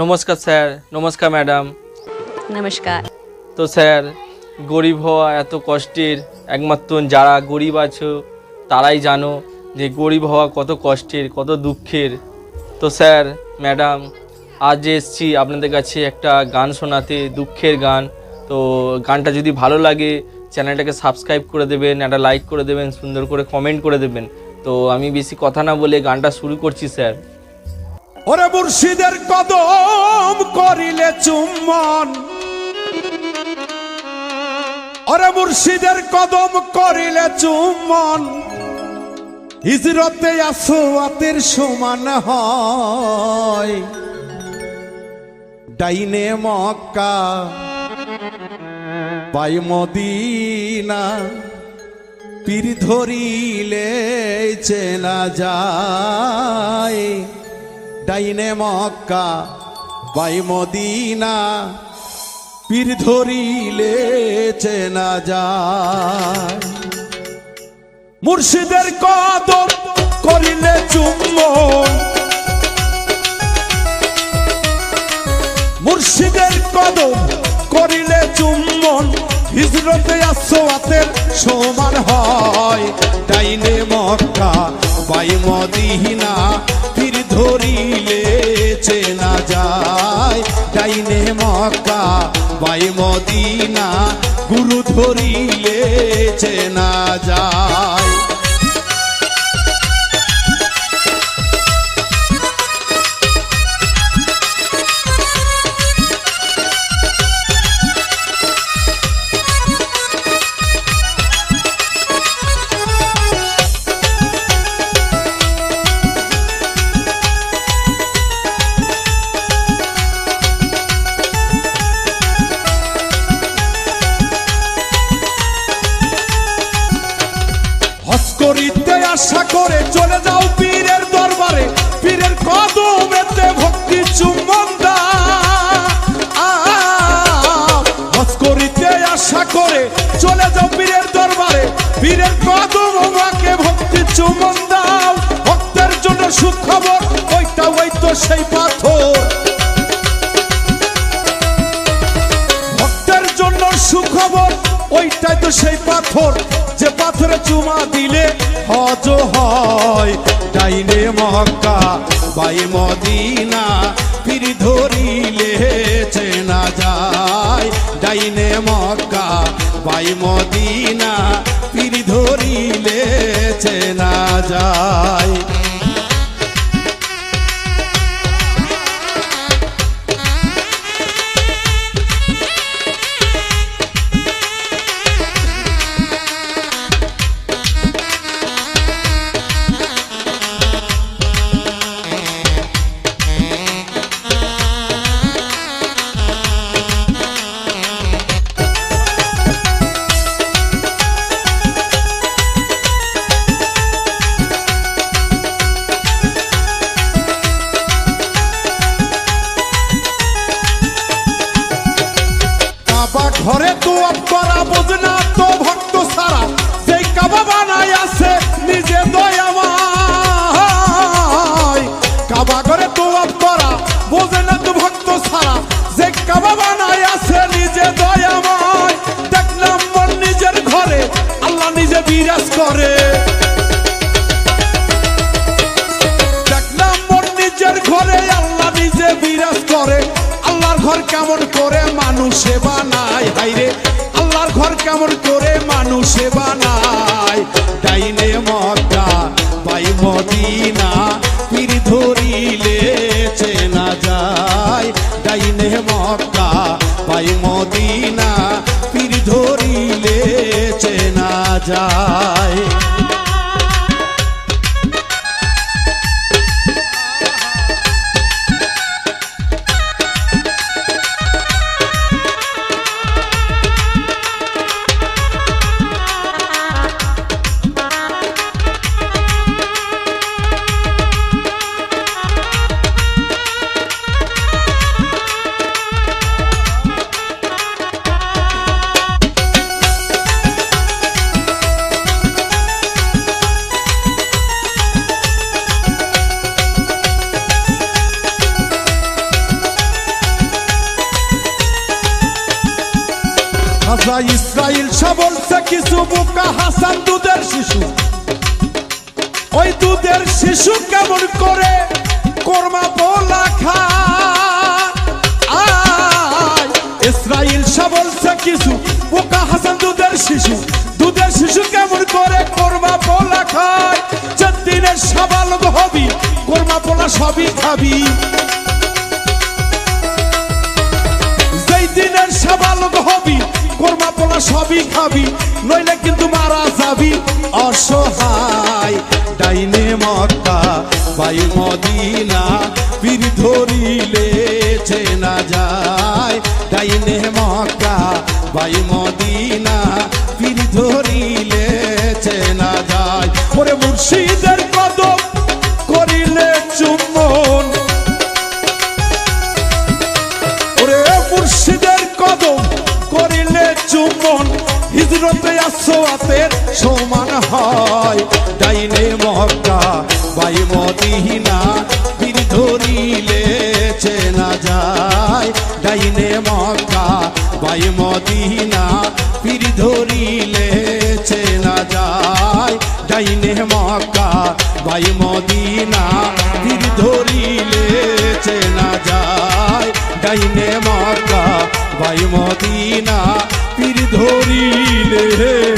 নমস্কার স্যার। নমস্কার ম্যাডাম। নমস্কার। তো স্যার গরিব হওয়া এত কষ্টের একমাত্র যারা গরিব আছো তারাই জানো যে গরিব হওয়া কত কষ্টের কত দুঃখের। তো স্যার ম্যাডাম আজ এসছি আপনাদের কাছে একটা গান শোনাতে দুঃখের গান। তো গানটা যদি ভালো লাগে চ্যানেলটাকে সাবস্ক্রাইব করে দেবেন একটা লাইক করে দেবেন সুন্দর করে কমেন্ট করে দেবেন। তো আমি বেশি কথা না বলে গানটা শুরু করছি স্যার। ওরে মুর্শিদের কদম করিলে চুম্বন। ওরে মুর্শিদের কদম করিলে চুম্বন। হিজরতে আসোয়াতের সমান হয়। ডাইনে মক্কা, পাই মদিনা, পীর ধরিলে চেনা যায়। ডাইনে মক্কা, বাই মদিনা, পীর ধরিলে চেনা যায়। মুর্শিদের কদম করিলে চুম্বন মুর্শিদের কদম করিলে চুম্বন, হিজরতে আসোয়াতের সমান হয়। ডাইনে মক্কা, বাই মদিনা, পীর ধরিলে চেনা যায়। ডাইনে মক্কা বাই মদিনা গুরু ধরিলে চেনা যায়। হজ করিতে আশা করে চলে যাও পীরের দরবারে। পীরের কদমেতে ভক্তি চুম্বন। হজ করিতে আশা করে চলে যাও পীরের দরবারে। পীরের কদম আমাকে ভক্তি চুম্বন দাও ভক্তের জন্য সুখবর, ওইটা ওই তো সেই পাথর। ভক্তের জন্য সুখবর ওইটাই তো সেই পাথর, যে পাথরে চুমা দিলে হজ হয়। ডাইনে মক্কা, বাই মদিনা পীর ধরিলে চেনা যায়। ডাইনে মক্কা, বাই মদিনা পীর ধরিলে চেনা যায়। বিরাজ করে। ঘরে কেমন করে মানুষে বানায় হাইরে আল্লাহর ঘর কেমন করে মানুষে ডাইনে মক্কা মদিনা, পীর ধরিলে চেনা যায়। ডাইনে মক্কা যায়। খাজা ইসরাইল সা কিছু বোকা হাসান দুধের শিশু। ওই দুধের শিশু কেমন করে কর্মা পোলা খায়? ইসরাইল সা কিছু বোকা হাসান দুধের শিশু। দুধের শিশু কেমন করে কর্মা পোলা খায়? চার দিনের সাবালক হবি কর্মা পোলা সবই খাবি। যেই দিনের পোলা সবই খাবি, নইলে কিন্তু মারা যাবি। অসহায়, ডাইনে মক্কা বাই মদিনা, পীর ধরিলে চেনা যায়। ডাইনে মক্কা বাই মদিনা, পীর ধরিলে চেনা যায়। ওরে মুর্শিদের আসোয়াতের সমান হয়। ডাইনে মক্কা বাই মদিনা বীর ধরিলে চেনা যায়। ডাইনে মক্কা বাই মদিনা বীর ধরিলে চেনা যায়। ডাইনে মক্কা বাই মদিনা বীর ধরিলে চেনা যায়। ডাইনে মক্কা বাই মদিনা, পীর ধরিলে hey.